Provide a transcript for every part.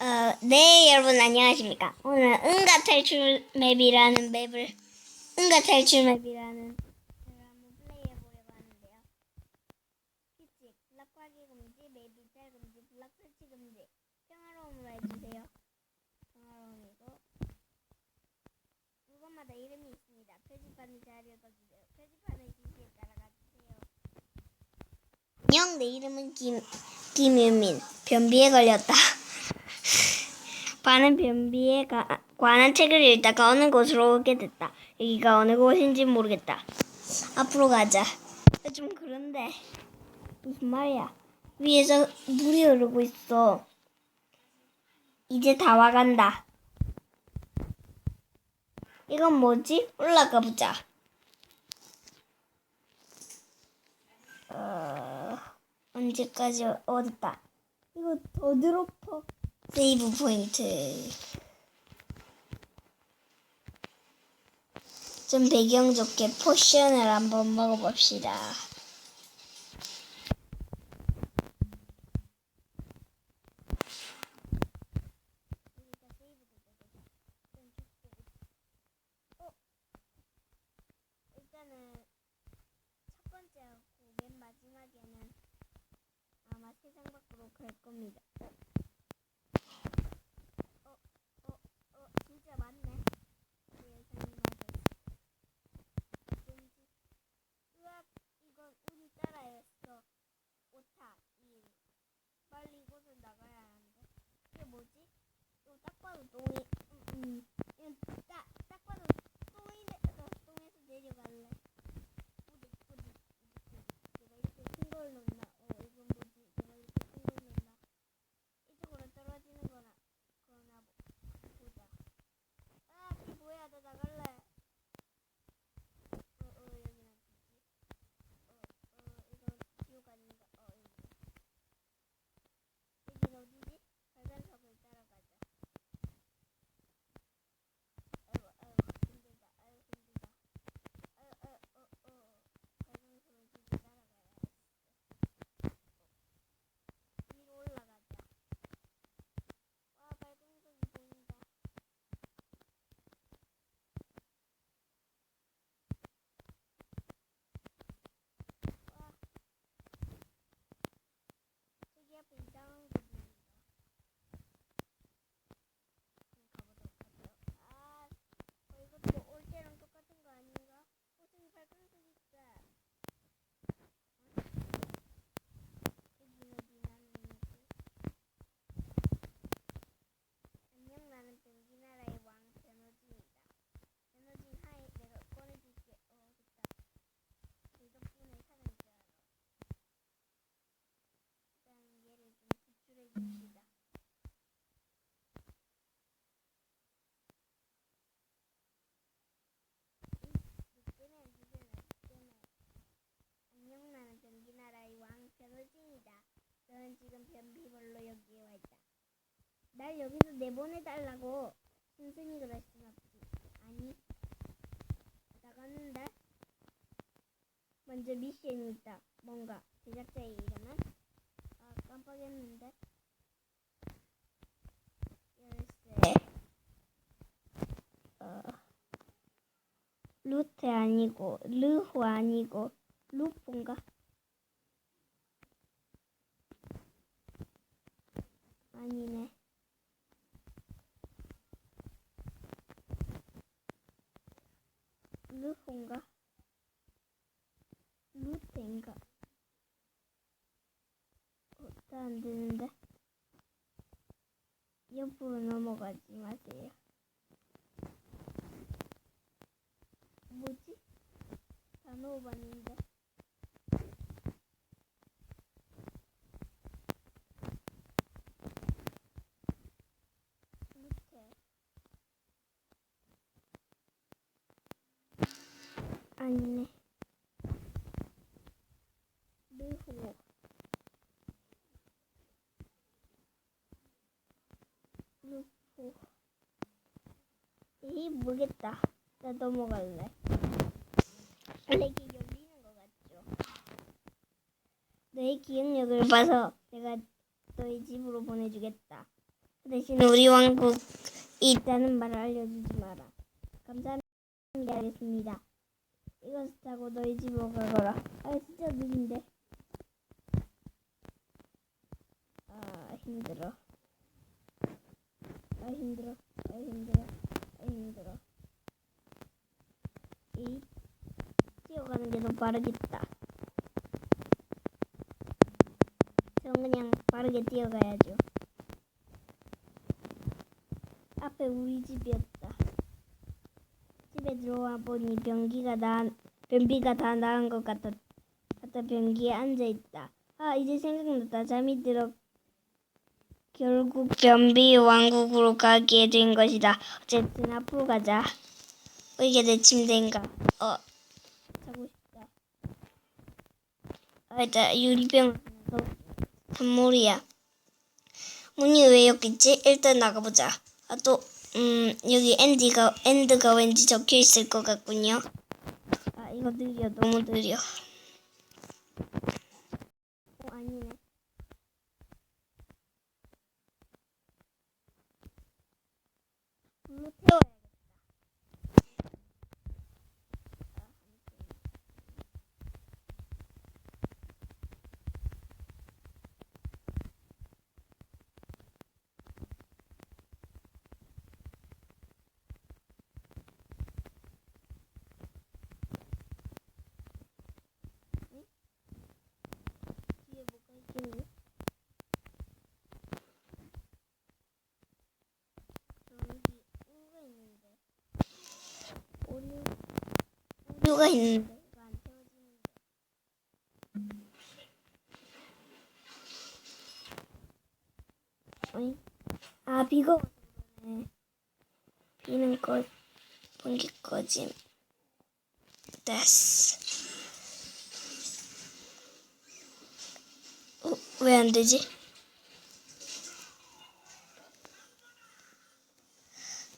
어, 네, 여러분 안녕하십니까? 오늘 응가 탈출 맵이라는 맵을 응가 탈출 맵이라는 맵을 한번 플레이해 보려고 하는데요. 규칙, 블락 파기 금지, 맵 이탈 금지, 블락 설치 금지, 평화로움으로 해주세요. 평화로움이고 물건마다 이름이 있습니다. 표지판을 잘 읽어주세요. 표지판을 지시에 따라가주세요. 안녕, 내 이름은 김 김유민. 변비에 걸렸다. 반은 변비에 가- 관한 책을 읽다가 어느 곳으로 오게 됐다. 여기가 어느 곳인지 모르겠다. 앞으로 가자. 좀 그런데 무슨 말이야? 위에서 물이 흐르고 있어. 이제 다 와간다. 이건 뭐지? 올라가 보자. 어, 언제까지 어딨다. 이거 더 드로퍼. 세이브 포인트. 좀 배경 좋게 포션을 한번 먹어봅시다. 첫 번째하고 맨 마지막에는 아마 세상 밖으로 갈 겁니다. 너는 지금 변비벌로 여기에 와 있다. 날 여기서 내보내달라고 순순히 그럴 순 없지. 아니, 나갔는데 먼저 미션이 있다. 뭔가 제작자의 이름은 아 깜빡했는데 열쇠. 어, 루테 아니고 르호 아니고 루폰가? 아니네. 루폰가? 루테인가? 어, 잘안 되는데. 옆으로 넘어가지 마세요. 뭐지? 단호반인데. 루테. 아니네. 르호. 루포. 이 모르겠다. 나 넘어갈래. 원래 이게 열리는 것 같죠? 너의 기억력을 봐서 내가 너희 집으로 보내주겠다. 그 대신 우리 왕국이 있다는 말을 알려주지 마라. 감사합니다. 알겠습니다. 이것을 타고 너희 집으로 가거라. 아 진짜 느린데. 아 힘들어. 아 힘들어. 아 힘들어. 아 힘들어. 이 뛰어가는 게더 빠르겠다. 전 그냥 빠르게 뛰어가야죠. 앞에 우리 집이었다. 들어와 보니 변기가 다 변비가 다 나은 것 같아. 같아 변기에 앉아 있다. 아 이제 생각났다. 잠이 들어. 결국 변비 왕국으로 가게 된 것이다. 어쨌든 앞으로 가자. 어, 이게 내 침대인가? 어 자고 싶다. 아 일단 유리병 선물이야. 문이 왜 여기 있지? 일단 나가보자. 아, 또, 음, 여기 엔디가, 엔드가 왠지 적혀 있을 것 같군요. 아, 이거 느려. 너무 느려. 어, 아니네. 불로 태워야겠다. 아, 뒤에 뭐가 있겠니? 저기 우유가 있는데. 우유 우유가 있는데? 아 비가 그러네. 비는 거 번개 꺼짐. 됐어. 어, 왜 안 되지?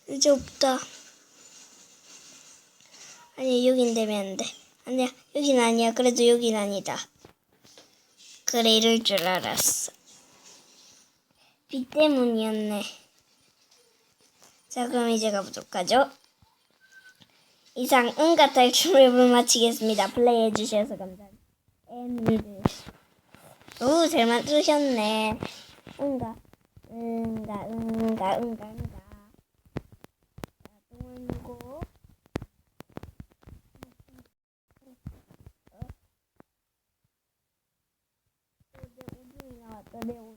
이제 없다. 아니, 여긴 되면 안 돼. 아니야, 여긴 아니야. 그래도 여긴 아니다. 그래, 이럴 줄 알았어. 비 때문이었네. 자, 그럼 이제 가보도록 하죠. 이상 응가 탈출 맵을 마치겠습니다. 플레이해주셔서 감사합니다. 엔드. 오, 잘 만드셨네. 응가, 응가, 응가, 응가, 응가. Cadê?